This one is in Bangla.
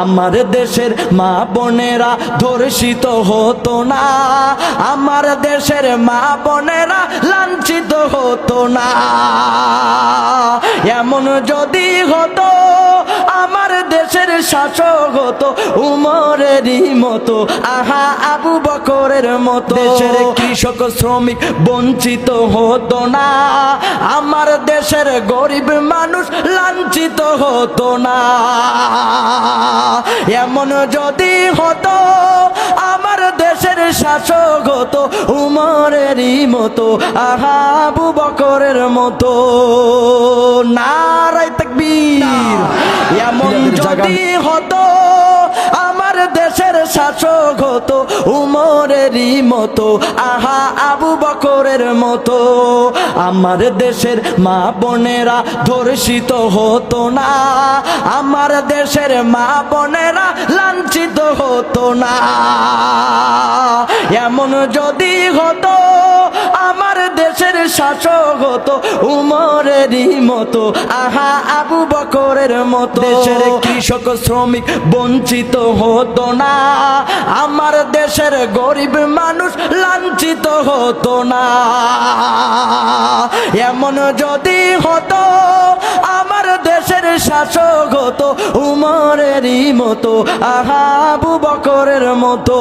আমার দেশের মা বোনেরা ধর্ষিত হতো না। আমার দেশের মা বোনেরা লাঞ্ছিত হতো না। এমন যদি হতো আমার দেশের শাসক হতো উমরেরই মতো আহা আবু বকরের মতো। দেশের কৃষক শ্রমিক বঞ্চিত হতো না। আমার দেশের গরিব মানুষ লাঞ্ছিত হতো না। এমন যদি হতো আমার দেশের শাসক হতো উমরেরই মতো আহা আবু বকরের মতো। নারায় তাকবীর। এমন যদি হতো আমার দেশের শাসক হতো উমরেরই মতো আহা আবু বকরের মতো। আমার দেশের মা বোনেরা ধর্ষিত হতো না আমার দেশের মা বোনেরা লাঞ্ছিত হতো না। এমন যদি হতো শাসক হতো উমরেরই মতো। আহা, আবু বকরের মতো। দেশের কৃষক, শ্রমিক বঞ্চিত হতো না। আমার দেশের গরিব মানুষ লাঞ্ছিত হতো না। এমন যদি হতো, আমার দেশের শাসক হতো উমরেরই মতো। আহা, আবু বকরের মতো।